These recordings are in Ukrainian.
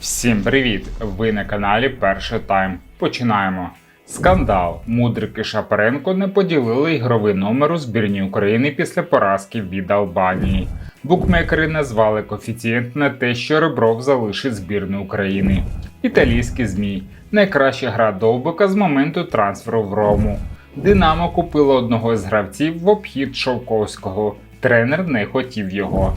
Всім привіт! Ви на каналі Перший Тайм. Починаємо. Скандал. Мудрик і Шапаренко не поділили ігровий номер у збірній України після поразки від Албанії. Букмекери назвали коефіцієнт на те, що Ребров залишить збірну України. Італійські ЗМІ. Найкраща гра Довбика з моменту трансферу в Рому. Динамо купило одного з гравців в обхід Шовковського. Тренер не хотів його.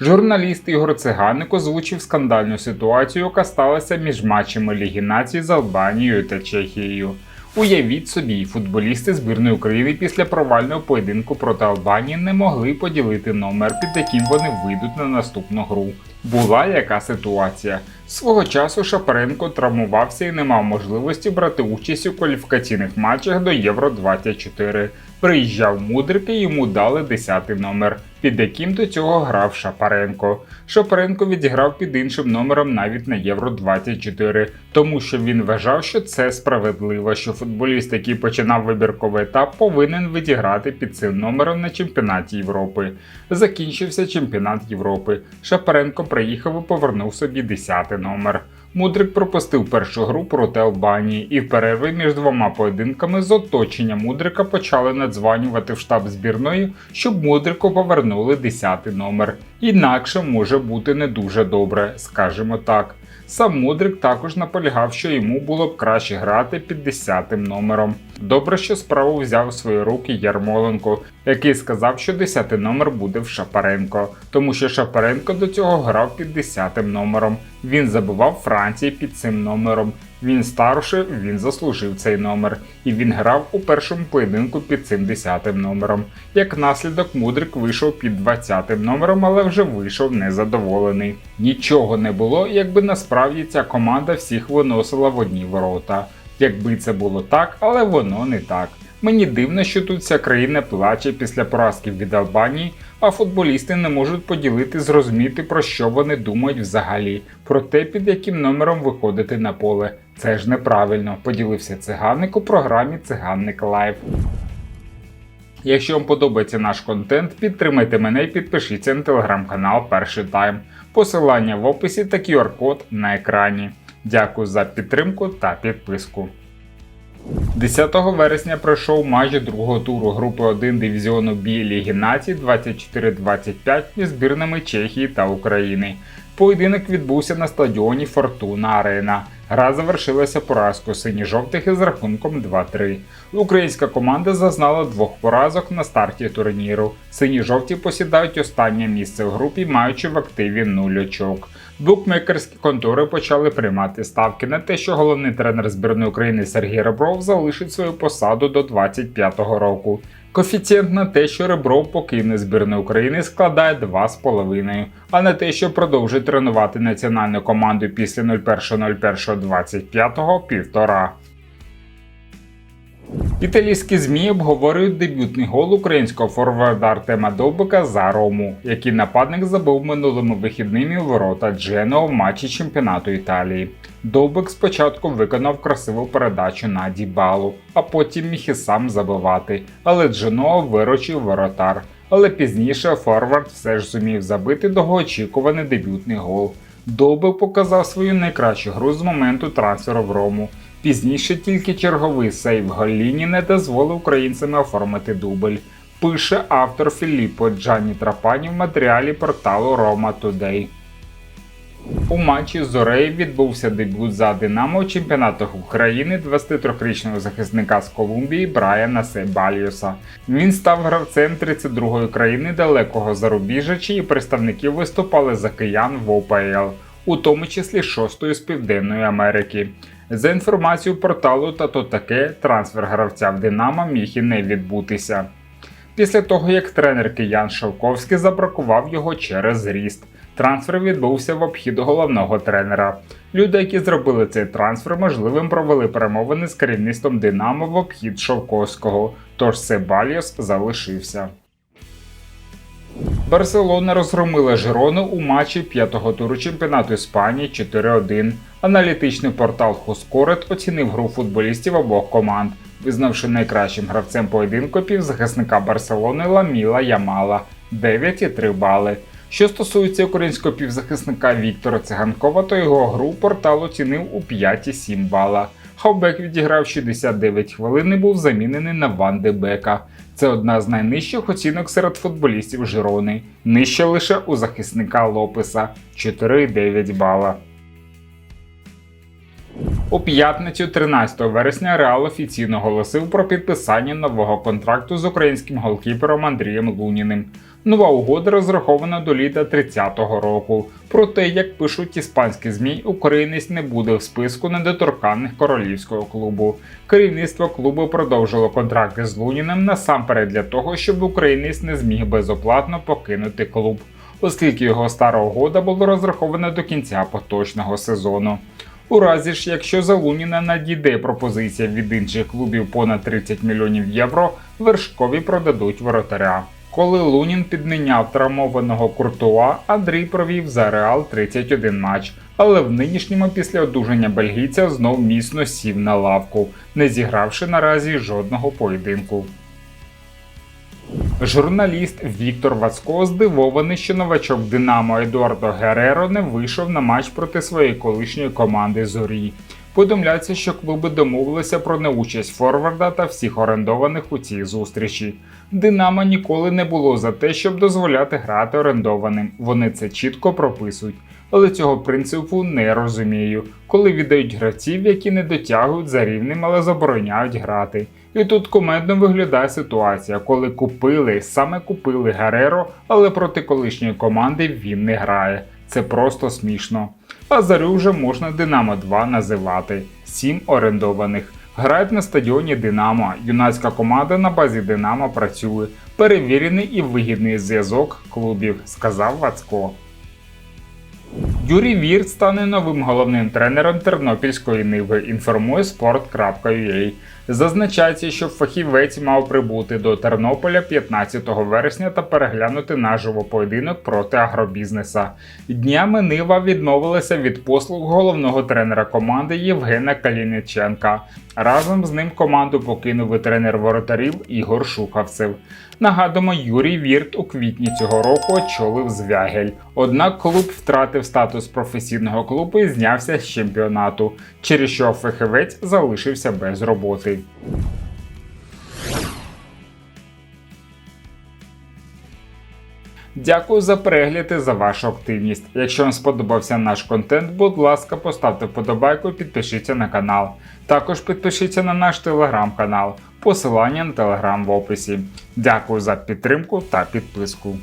Журналіст Ігор Циганик озвучив скандальну ситуацію, яка сталася між матчами Ліги Націй з Албанією та Чехією. Уявіть собі, футболісти збірної України після провального поєдинку проти Албанії не могли поділити номер, під яким вони вийдуть на наступну гру. Була яка ситуація. Свого часу Шапаренко травмувався і не мав можливості брати участь у кваліфікаційних матчах до Євро 24. Приїжджав Мудрик і йому дали 10 номер, під яким до цього грав Шапаренко. Шапаренко відіграв під іншим номером навіть на Євро 24, тому що він вважав, що це справедливо, що футболіст, який починав вибірковий етап, повинен відіграти під цим номером на чемпіонаті Європи. Закінчився чемпіонат Європи. Шапаренко приїхав і повернув собі 10 номер. Мудрик пропустив першу гру проти Албанії, і в перерві між двома поєдинками з оточення Мудрика почали надзванювати в штаб збірної, щоб Мудрику повернули 10 номер. Інакше може бути не дуже добре, скажімо так. Сам Мудрик також наполягав, що йому було б краще грати під 10 номером. Добре, що справу взяв у свої руки Ярмоленко, який сказав, що 10 номер буде в Шапаренко, тому що Шапаренко до цього грав під 10 номером. Він забував Франції під цим номером. Він старший, він заслужив цей номер, і він грав у першому поєдинку під цим 10 номером. Як наслідок, Мудрик вийшов під 20 номером, але вже вийшов незадоволений. Нічого не було, якби насправді ця команда всіх виносила в одні ворота. Якби це було так, але воно не так. Мені дивно, що тут вся країна плаче після поразки від Албанії, а футболісти не можуть поділити зрозуміти, про що вони думають взагалі, про те, під яким номером виходити на поле. Це ж неправильно, поділився циганник у програмі Циганник Лайв. Якщо вам подобається наш контент, підтримайте мене і підпишіться на телеграм-канал Перший Тайм. Посилання в описі та QR-код на екрані. Дякую за підтримку та підписку. 10 вересня пройшов майже другого туру групи 1 дивізіону B Ліги Націй 24-25 між збірними Чехії та України. Поєдинок відбувся на стадіоні Фортуна Арена. Гра завершилася поразкою сині-жовтих із рахунком 2-3. Українська команда зазнала двох поразок на старті турніру. Сині-жовті посідають останнє місце в групі, маючи в активі 0 очок. Букмекерські контори почали приймати ставки на те, що головний тренер збірної України Сергій Ребров залишить свою посаду до 25-го року. Коефіцієнт на те, що Ребров покине збірну України, складає 2,5, а на те, що продовжить тренувати національну команду після 01.01.25 півтора. Італійські ЗМІ обговорюють дебютний гол українського форварда Артема Довбика за Рому, який нападник забив минулими вихідними у ворота Джено в матчі чемпіонату Італії. Довбик спочатку виконав красиву передачу на Дібалу, а потім міг і сам забивати, але Джено виручив воротар. Але пізніше форвард все ж зумів забити довгоочікуваний дебютний гол. Довбик показав свою найкращу гру з моменту трансферу в Рому. Пізніше тільки черговий сейв Голліні не дозволив українцям оформити дубль. Пише автор Філіппо Джанні Трапані в матеріалі порталу Roma Today. У матчі з Зорею відбувся дебют за Динамо у чемпіонатах України 23-річного захисника з Колумбії Брайана Себальюса. Він став гравцем 32-ї країни далекого зарубіжжя, чиї представники виступали за киян в ОПЛ, у тому числі шостої з Південної Америки. За інформацією порталу та то таке, трансфер гравця в Динамо міг і не відбутися. Після того, як тренер Киян Шовковський забракував його через зріст. Трансфер відбувся в обхід головного тренера. Люди, які зробили цей трансфер, можливим провели перемовини з керівництвом Динамо в обхід Шовковського, тож Себальос залишився. Барселона розгромила Жирону у матчі п'ятого туру чемпіонату Іспанії 4-1. Аналітичний портал Хускорет оцінив гру футболістів обох команд, визнавши найкращим гравцем поєдинку півзахисника Барселони Ламіла Ямала. 9,3 бали. Що стосується українського півзахисника Віктора Циганкова, то його гру портал оцінив у 5,7 бала. Хавбек відіграв 69 хвилин і був замінений на Ван де Бека. Це одна з найнижчих оцінок серед футболістів Жирони. Нижче лише у захисника Лопеса 4,9 бала. У п'ятницю 13 вересня Реал офіційно оголосив про підписання нового контракту з українським голкіпером Андрієм Луніним. Нова угода розрахована до літа 30-го року. Проте, як пишуть іспанські змі, українець не буде в списку недоторканних королівського клубу. Керівництво клубу продовжило контракти з Луніним насамперед для того, щоб українець не зміг безоплатно покинути клуб, оскільки його стара угода була розрахована до кінця поточного сезону. У разі ж, якщо за Луніна надійде пропозиція від інших клубів понад 30 мільйонів євро, вершкові продадуть воротаря. Коли Лунін підміняв травмованого Куртуа, Андрій провів за Реал 31 матч, але в нинішньому після одужання бельгійця знов міцно сів на лавку, не зігравши наразі жодного поєдинку. Журналіст Віктор Вацко здивований, що новачок Динамо Едуардо Гереро не вийшов на матч проти своєї колишньої команди Зорі. Повідомляється, що клуби домовилися про неучасть Форварда та всіх орендованих у цій зустрічі. Динамо ніколи не було за те, щоб дозволяти грати орендованим. Вони це чітко прописують. Але цього принципу не розумію, коли віддають гравців, які не дотягують за рівнем, але забороняють грати. І тут комедно виглядає ситуація, коли купили, саме купили Гереро, але проти колишньої команди він не грає. Це просто смішно. А зарю вже можна Динамо 2 називати. Сім орендованих. Грають на стадіоні Динамо. Юнацька команда на базі Динамо працює. Перевірений і вигідний зв'язок клубів, сказав Вацко. Thank you. Юрій Вірт стане новим головним тренером Тернопільської Ниви, інформує sport.ua. Зазначається, що фахівець мав прибути до Тернополя 15 вересня та переглянути наживо поєдинок проти агробізнеса. Днями Нива відмовилася від послуг головного тренера команди Євгена Каліниченка. Разом з ним команду покинув і тренер воротарів Ігор Шухавцев. Нагадуємо, Юрій Вірт у квітні цього року очолив Звягель. Однак клуб втратив статус професійного клубу і знявся з чемпіонату, через що фахівець залишився без роботи. Дякую за перегляд і за вашу активність. Якщо вам сподобався наш контент, будь ласка, поставте вподобайку і підпишіться на канал. Також підпишіться на наш телеграм-канал. Посилання на телеграм в описі. Дякую за підтримку та підписку.